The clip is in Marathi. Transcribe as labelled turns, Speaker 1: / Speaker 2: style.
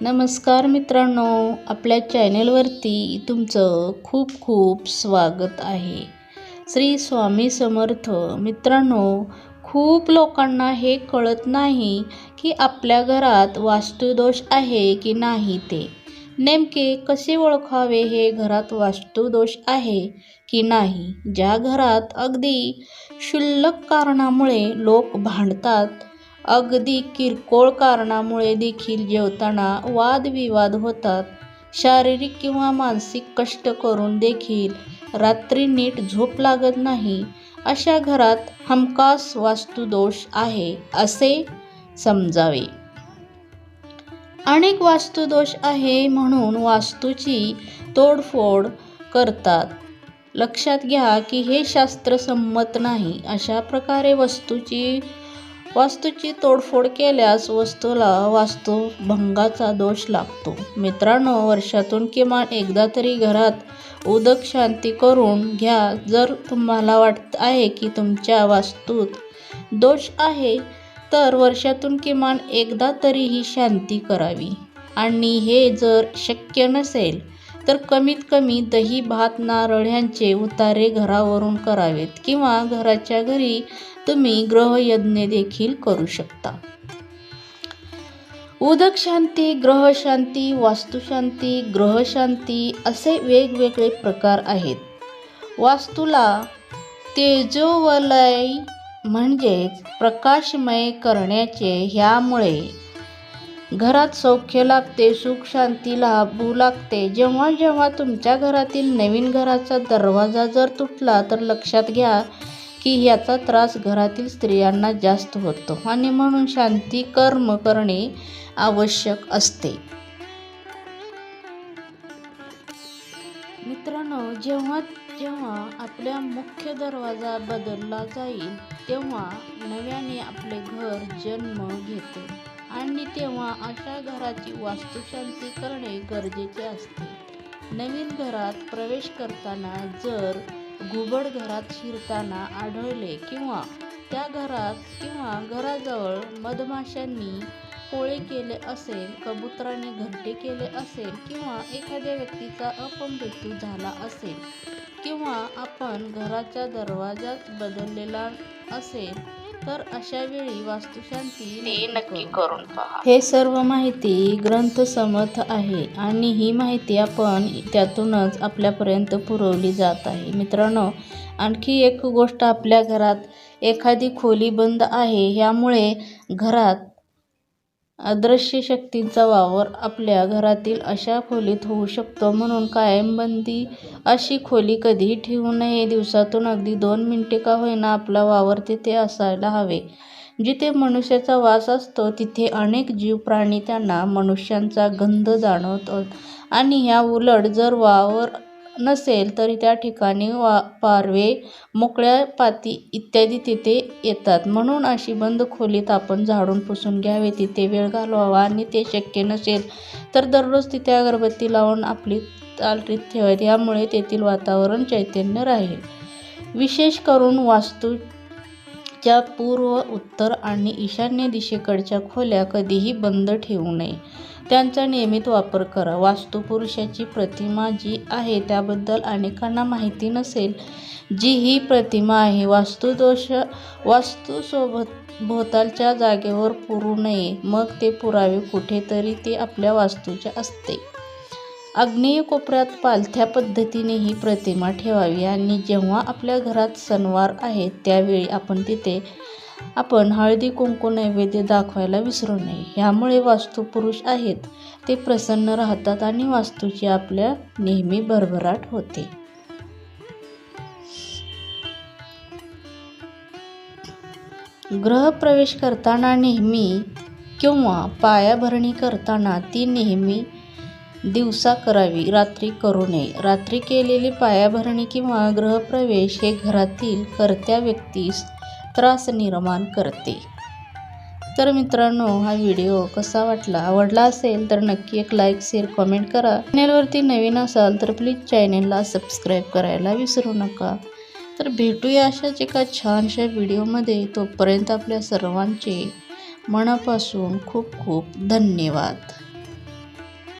Speaker 1: नमस्कार मित्रांनो आपल्या चॅनेलवरती तुमचं खूप खूप स्वागत आहे. श्री स्वामी समर्थ मित्रांनो खूप लोकांना हे कळत नाही की आपल्या घरात वास्तुदोष आहे की नाही ते. नेमके कसे ओळखावे हे घरात वास्तुदोष आहे की नाही? ज्या घरात अगदी क्षुल्लक कारणामुळे लोक भांडतात अगदी किरकोळ कारणामुळे देखील जेवताना वादविवाद होतात. शारीरिक किंवा मानसिक कष्ट करून देखील रात्री नीट झोप लागत नाही अशा घरात हमखास वास्तुदोष आहे असे समजावे. अनेक वास्तुदोष आहे म्हणून वास्तूची तोडफोड करतात. लक्षात घ्या की हे शास्त्रसंमत नाही अशा प्रकारे वस्तूची वास्तूची तोडफोड केल्यास वस्तूला वास्तुभंगाचा दोष लागतो. मित्रांनो वर्षातून किमान एकदा तरी घरात उदक शांती करून घ्या. जर तुम्हाला वाटत आहे की तुमच्या वास्तूत दोष आहे तर वर्षातून किमान एकदा तरी ही शांती करावी. आणि हे जर शक्य नसेल तर कमीत कमी दही भात नारळ्यांचे उतारे घरावरून करावेत किंवा घराच्या घरी तुम्ही ग्रहयज्ञ देखील करू शकता. उदक शांती ग्रहशांती वास्तुशांती ग्रहशांती असे वेगवेगळे प्रकार आहेत. वास्तूला तेजोवलय म्हणजे प्रकाशमय करण्याचे ह्यामुळे घरात सौख्य लागते सुख शांती लाभू लागते. जेव्हा जेव्हा तुमच्या घरातील नवीन घराचा दरवाजा जर तुटला तर लक्षात घ्या की याचा त्रास घरातील स्त्रियांना जास्त होतो आणि म्हणून शांती कर्म करणे आवश्यक असते. मित्रांनो जेव्हा जेव्हा आपल्या मुख्य दरवाजा बदलला जाईल तेव्हा नव्याने आपले घर जन्म घेते. आणि तेव्हा अशा घराची वास्तुशांती करणे गरजेचे असते. नवीन घरात प्रवेश करताना जर घुबड घरात शिरताना आढळले किंवा त्या घरात किंवा घराजवळ मधमाशांनी पोळे केले असेल कबुतराने घरटे केले असेल किंवा एखाद्या व्यक्तीचा अपमृत्यू झाला असेल किंवा आपण घराच्या दरवाजाच बदललेला असेल तर अशा वेळी वास्तुशांती
Speaker 2: नक्की करून पहा.
Speaker 1: हे सर्व माहिती ग्रंथसमर्थ आहे आणि ही माहिती आपण त्यातूनच आपल्यापर्यंत पुरवली जात आहे. मित्रांनो आणखी एक गोष्ट आपल्या घरात एखादी खोली बंद आहे ह्यामुळे घरात अदृश्य शक्तींचा वावर आपल्या घरातील अशा खोलीत होऊ शकतो. म्हणून कायमबंदी अशी खोली कधीही ठेवू नये. दिवसातून अगदी दोन मिनटे का होईना आपला वावर तिथे असायला हवे. जिथे मनुष्याचा वास असतो तिथे अनेक जीव प्राणी त्यांना मनुष्यांचा गंध जाणवतो. आणि ह्या उलट जर वावर नसेल तरी त्या ठिकाणी वा पारवे मोकळ्या पाती इत्यादी तिथे येतात. म्हणून अशी बंद खोलीत आपण झाडून पुसून घ्यावे. तिथे वेळ घालवावा आणि ते शक्य नसेल तर दररोज तिथे अगरबत्ती लावून आपली चालरीत ठेवावी. यामुळे तेथील वातावरण चैतन्य राहील. विशेष करून वास्तू च्या पूर्व उत्तर आणि ईशान्य दिशेकडच्या खोल्या कधीही बंद ठेवू नये. त्यांचा नियमित वापर करा. वास्तुपुरुषाची प्रतिमा जी आहे त्याबद्दल अनेकांना माहिती नसेल जी ही प्रतिमा आहे वास्तुदोष वास्तूसोबत भोवतालच्या जागेवर पुरू नये. मग ते पुरावे कुठेतरी ते आपल्या वास्तूचे असते. आग्नेय कोपऱ्यात पालथ्या पद्धतीने ही प्रतिमा ठेवावी आणि जेव्हा आपल्या घरात सणवार आहेत त्यावेळी आपण तिथे आपण हळदी कुंकू नैवेद्य दाखवायला विसरू नये. ह्यामुळे वास्तुपुरुष आहेत ते प्रसन्न राहतात आणि वास्तूची आपल्या नेहमी भरभराट होते. ग्रहप्रवेश करताना नेहमी किंवा पायाभरणी करताना ती नेहमी दिवसा करावी रात्री करू नये. रात्री केलेली पायाभरणी किंवा गृहप्रवेश हे घरातील कर्त्या व्यक्तीस त्रास निर्माण करते. तर मित्रांनो हा व्हिडिओ कसा वाटला? आवडला असेल तर नक्की एक लाईक शेअर कमेंट करा. चॅनेलवरती नवीन असाल तर प्लीज चॅनेलला सबस्क्राईब करायला विसरू नका. तर भेटूया अशाच एका छानशा व्हिडिओमध्ये. तोपर्यंत आपल्या सर्वांचे मनापासून खूप खूप धन्यवाद.